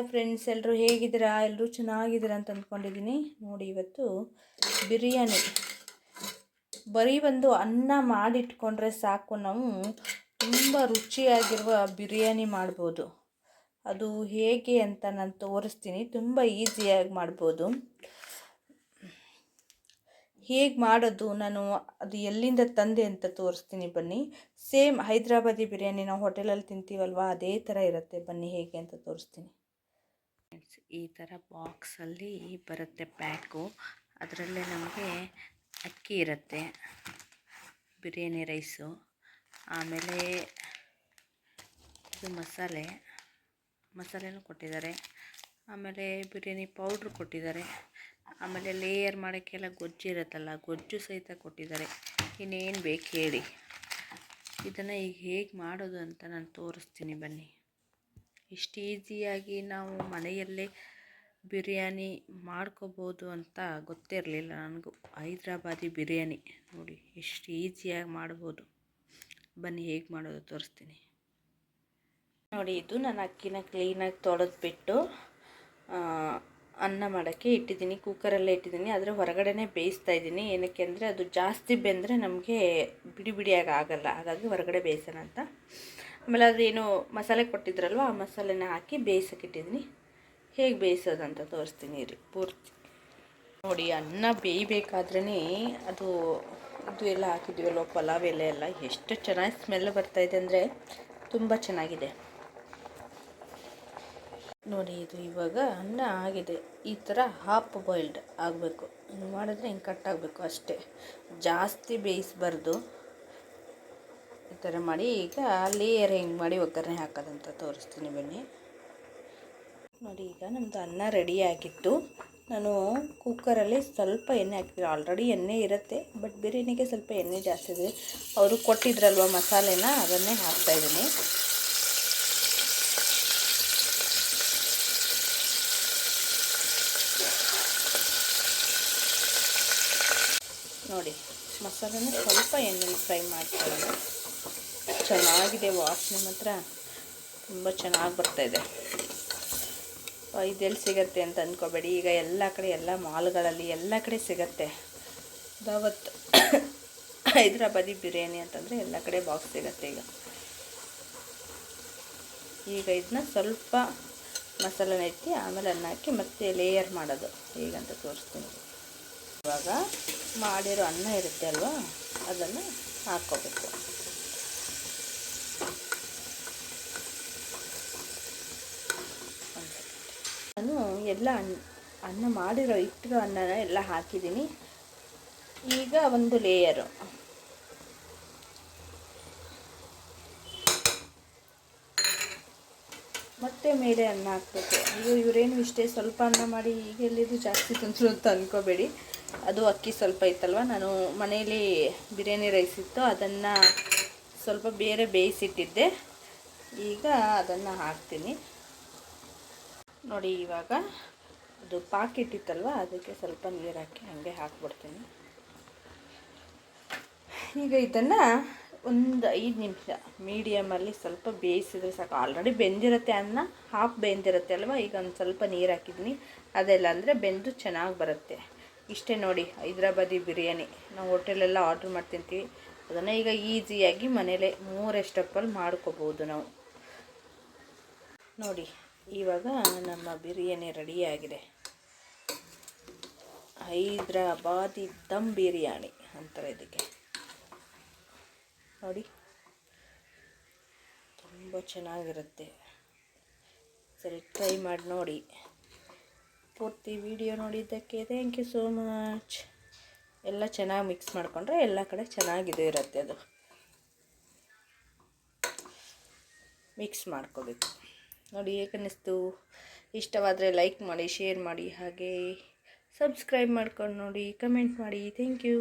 Hi friends ಎಲ್ಲರೂ ಹೇಗಿದ್ದೀರಾ? ಎಲ್ಲರೂ ಚೆನ್ನಾಗಿದ್ದೀರಾ ಅಂತ ಅಂದ್ಕೊಂಡಿದ್ದೀನಿ. ನೋಡಿ, ಇವತ್ತು ಬಿರಿಯಾನಿ. ಬರೀ ಒಂದು ಅನ್ನ ಮಾಡಿಟ್ಕೊಂಡ್ರೆ ಸಾಕು. ನಾವು ತುಂಬ ರುಚಿಯಾಗಿರುವ ಬಿರಿಯಾನಿ ಮಾಡ್ಬೋದು. ಅದು ಹೇಗೆ ಅಂತ ನಾನು ತೋರಿಸ್ತೀನಿ. ತುಂಬ ಈಸಿಯಾಗಿ ಮಾಡ್ಬೋದು. ಹೇಗೆ ಮಾಡೋದು ನಾನು ಅದು ಎಲ್ಲಿಂದ ತಂದೆ ಅಂತ ತೋರಿಸ್ತೀನಿ ಬನ್ನಿ. ಸೇಮ್ ಹೈದ್ರಾಬಾದಿ ಬಿರಿಯಾನಿ ನಾವು ಹೋಟೆಲಲ್ಲಿ ತಿಂತೀವಲ್ವಾ? ಅದೇ ಥರ ಇರುತ್ತೆ. ಬನ್ನಿ, ಹೇಗೆ ಅಂತ ತೋರಿಸ್ತೀನಿ. ಈ ಥರ ಬಾಕ್ಸಲ್ಲಿ ಬರುತ್ತೆ ಪ್ಯಾಕು ಅದರಲ್ಲೇ ನಮಗೆ ಅಕ್ಕಿ ಇರುತ್ತೆ, ಬಿರಿಯಾನಿ ರೈಸು ಆಮೇಲೆ ಇದು ಮಸಾಲೆ, ಮಸಾಲೆನೂ ಕೊಟ್ಟಿದ್ದಾರೆ. ಆಮೇಲೆ ಬಿರಿಯಾನಿ ಪೌಡ್ರ್ ಕೊಟ್ಟಿದ್ದಾರೆ. ಆಮೇಲೆ ಲೇಯರ್ ಮಾಡೋಕ್ಕೆಲ್ಲ ಗೊಜ್ಜು ಇರುತ್ತಲ್ಲ, ಗೊಜ್ಜು ಸಹಿತ ಕೊಟ್ಟಿದ್ದಾರೆ. ಇನ್ನೇನು ಬೇಕು ಹೇಳಿ. ಇದನ್ನು ಈಗ ಹೇಗೆ ಮಾಡೋದು ಅಂತ ನಾನು ತೋರಿಸ್ತೀನಿ ಬನ್ನಿ. ಇಷ್ಟು ಈಸಿಯಾಗಿ ನಾವು ಮನೆಯಲ್ಲೇ ಬಿರಿಯಾನಿ ಮಾಡ್ಕೋಬೋದು ಅಂತ ಗೊತ್ತಿರಲಿಲ್ಲ ನನಗೂ. ಹೈದ್ರಾಬಾದಿ ಬಿರಿಯಾನಿ. ನೋಡಿ ಎಷ್ಟು ಈಸಿಯಾಗಿ ಮಾಡ್ಬೋದು. ಬನ್ನಿ, ಹೇಗೆ ಮಾಡೋದು ತೋರಿಸ್ತೀನಿ. ನೋಡಿ, ಇದು ನಾನು ಅಕ್ಕಿನ ಕ್ಲೀನಾಗಿ ತೊಳೆದ್ಬಿಟ್ಟು ಅನ್ನ ಮಾಡೋಕ್ಕೆ ಇಟ್ಟಿದ್ದೀನಿ. ಕುಕ್ಕರಲ್ಲೇ ಇಟ್ಟಿದ್ದೀನಿ. ಆದರೆ ಹೊರಗಡೆನೇ ಬೇಯಿಸ್ತಾ ಇದ್ದೀನಿ. ಏನಕ್ಕೆ ಅಂದರೆ ಅದು ಜಾಸ್ತಿ ಬೆಂದರೆ ನಮಗೆ ಬಿಡಿ ಬಿಡಿಯಾಗಿ ಆಗಲ್ಲ. ಹಾಗಾಗಿ ಹೊರಗಡೆ ಬೇಯಿಸೋಣ ಅಂತ. ಆಮೇಲೆ ಅದೇನು ಮಸಾಲೆ ಕೊಟ್ಟಿದ್ರಲ್ವ, ಆ ಮಸಾಲೆನ ಹಾಕಿ ಬೇಯಿಸೋಕ್ಕಿಟ್ಟಿದ್ದೀನಿ ಹೇಗೆ ಬೇಯಿಸೋದು ಅಂತ ತೋರಿಸ್ತೀನಿ ರೀ ಪೂರ್ತಿ. ನೋಡಿ, ಅನ್ನ ಬೇಯಬೇಕಾದ್ರೇ ಅದು, ಇದು ಎಲ್ಲ ಹಾಕಿದ್ವಲ್ಲ ಪಲಾವ್ ಎಲೆ ಎಲ್ಲ, ಎಷ್ಟು ಚೆನ್ನಾಗಿ ಸ್ಮೆಲ್ ಬರ್ತಾಯಿದೆ ಅಂದರೆ ತುಂಬ ಚೆನ್ನಾಗಿದೆ. ನೋಡಿ, ಇದು ಇವಾಗ ಅನ್ನ ಆಗಿದೆ. ಈ ಥರ ಹಾಫ್ ಬಾಯ್ಲ್ಡ್ ಆಗಬೇಕು. ಹಿಂಗೆ ಮಾಡಿದ್ರೆ ಹಿಂಗೆ ಕಟ್ ಆಗಬೇಕು ಅಷ್ಟೇ. ಜಾಸ್ತಿ ಬೇಯಿಸ್ಬಾರ್ದು. ಈ ಥರ ಮಾಡಿ ಈಗ ಲೇಯರ್ ಹೆಂಗೆ ಮಾಡಿ ಒಗ್ಗರಣೆ ಹಾಕೋದಂತ ತೋರಿಸ್ತೀನಿ ಬನ್ನಿ. ನೋಡಿ, ಈಗ ನಮ್ಮದು ಅನ್ನ ರೆಡಿ ಆಗಿತ್ತು. ನಾನು ಕುಕ್ಕರಲ್ಲಿ ಸ್ವಲ್ಪ ಎಣ್ಣೆ ಹಾಕ್ತೀನಿ ಆಲ್ರೆಡಿ ಎಣ್ಣೆ ಇರುತ್ತೆ ಬಟ್ ಬಿರಿಯಾನಿಗೆ ಸ್ವಲ್ಪ ಎಣ್ಣೆ ಜಾಸ್ತಿ ಇದೆ. ಅವರು ಕೊಟ್ಟಿದ್ರಲ್ವ ಮಸಾಲೆನ, ಅದನ್ನೇ ಹಾಕ್ತಾಯಿದ್ದೀನಿ ನೋಡಿ, ಮಸಾಲೆನ ಸ್ವಲ್ಪ ಎಣ್ಣೆಲಿ ಫ್ರೈ ಮಾಡ್ಕೊಳ್ಳೋಣ. ಚೆನ್ನಾಗಿದೆ ವಾಸನೆ ಮಾತ್ರ ತುಂಬ ಚೆನ್ನಾಗಿ ಬರ್ತಾಯಿದೆ ಇದೆಲ್ಲಿ ಸಿಗತ್ತೆ ಅಂತ ಅಂದ್ಕೋಬೇಡಿ ಈಗ ಎಲ್ಲ ಕಡೆ, ಎಲ್ಲ ಮಾಲ್ಗಳಲ್ಲಿ ಎಲ್ಲ ಕಡೆ ಸಿಗತ್ತೆ. ದಾವತ್ ಹೈದ್ರಾಬಾದಿ ಬಿರಿಯಾನಿ ಅಂತಂದರೆ ಎಲ್ಲ ಕಡೆ ಬಾಕ್ಸ್ ಸಿಗತ್ತೆ ಈಗ. ಈಗ ಇದನ್ನ ಸ್ವಲ್ಪ ಮಸಾಲೆನ ಎತ್ತಿ ಆಮೇಲೆ ಅನ್ನ ಹಾಕಿ ಮತ್ತೆ ಲೇಯರ್ ಮಾಡೋದು. ಈಗಂತ ತೋರಿಸ್ತೀನಿ. ಇವಾಗ ಮಾಡಿರೋ ಅನ್ನ ಇರುತ್ತೆ ಅಲ್ವಾ? ಅದನ್ನು ಹಾಕ್ಕೋಬೇಕು ನಾನು ಎಲ್ಲ ಅನ್ನ ಮಾಡಿರೋ ಇಟ್ಟಿರೋ ಅನ್ನನ ಎಲ್ಲ ಹಾಕಿದ್ದೀನಿ. ಈಗ ಒಂದು ಲೇಯರು ಮತ್ತೆ ಮೇಲೆ ಅನ್ನ ಹಾಕ್ಬೇಕು. ಅಯ್ಯೋ, ಇವರೇನು ಇಷ್ಟೇ ಸ್ವಲ್ಪ ಅನ್ನ ಮಾಡಿ ಈಗ ಎಲ್ಲಿದು ಜಾಸ್ತಿ ತಂದರು ಅಂತ ಅಂದ್ಕೋಬೇಡಿ ಅದು ಅಕ್ಕಿ ಸ್ವಲ್ಪ ಇತ್ತಲ್ವ? ನಾನು ಮನೆಯಲ್ಲಿ ಬಿರಿಯಾನಿ ರೈಸ್ ಇತ್ತು. ಅದನ್ನು ಸ್ವಲ್ಪ ಬೇರೆ ಬೇಯಿಸಿಟ್ಟಿದ್ದೆ. ಈಗ ಅದನ್ನು ಹಾಕ್ತೀನಿ. ನೋಡಿ, ಇವಾಗ ಅದು ಪಾಕೆಟ್ ಇತ್ತಲ್ವ ಅದಕ್ಕೆ ಸ್ವಲ್ಪ ನೀರು ಹಾಕಿ ಹಾಗೆ ಹಾಕ್ಬಿಡ್ತೀನಿ. ಈಗ ಇದನ್ನು ಒಂದು ಐದು ನಿಮಿಷ ಮೀಡಿಯಮಲ್ಲಿ ಸ್ವಲ್ಪ ಬೇಯಿಸಿದ್ರೆ ಸಾಕು. ಆಲ್ರೆಡಿ ಬೆಂದಿರುತ್ತೆ ಅನ್ನ ಹಾಫ್ ಬೆಂದಿರುತ್ತೆ ಅಲ್ವ? ಈಗ ಒಂದು ಸ್ವಲ್ಪ ನೀರು ಹಾಕಿದ್ದೀನಿ ಅದೆಲ್ಲ ಅಂದರೆ ಬೆಂದು ಚೆನ್ನಾಗಿ ಬರುತ್ತೆ. ಇಷ್ಟೇ ನೋಡಿ, ಹೈದ್ರಾಬಾದಿ ಬಿರಿಯಾನಿ. ನಾವು ಹೋಟೆಲೆಲ್ಲ ಆರ್ಡ್ರ್ ಮಾಡ್ತಿರ್ತೀವಿ. ಅದನ್ನು ಈಗ ಈಸಿಯಾಗಿ ಮನೇಲೆ ಮೂರೇ ಸ್ಟೆಪ್ಪಲ್ಲಿ ಮಾಡ್ಕೋಬೋದು ನಾವು. ನೋಡಿ ಇವಾಗ ನಮ್ಮ ಬಿರಿಯಾನಿ ರೆಡಿಯಾಗಿದೆ. ಹೈದ್ರಾಬಾದಿ ದಮ್ ಬಿರಿಯಾನಿ ಅಂತಾರೆ ಇದಕ್ಕೆ. ನೋಡಿ. ತುಂಬ ಚೆನ್ನಾಗಿರುತ್ತೆ. ಸರಿ ಟ್ರೈ ಮಾಡಿ ನೋಡಿ. ಪೂರ್ತಿ ವಿಡಿಯೋ ನೋಡಿದ್ದಕ್ಕೆ ಥ್ಯಾಂಕ್ ಯು ಸೋ ಮಚ್ ಎಲ್ಲ ಚೆನ್ನಾಗಿ ಮಿಕ್ಸ್ ಮಾಡಿಕೊಂಡ್ರೆ ಎಲ್ಲ ಕಡೆ ಚೆನ್ನಾಗಿದೆ ಇರುತ್ತೆ ಅದು. ಮಿಕ್ಸ್ ಮಾಡ್ಕೋಬೇಕು. ನೋಡಿ ಹೇಗನ್ನಿಸ್ತು ಇಷ್ಟವಾದರೆ ಲೈಕ್ ಮಾಡಿ ಶೇರ್ ಮಾಡಿ, ಹಾಗೆ ಸಬ್ಸ್ಕ್ರೈಬ್ ಮಾಡ್ಕೊಂಡು ನೋಡಿ ಕಮೆಂಟ್ ಮಾಡಿ. Thank you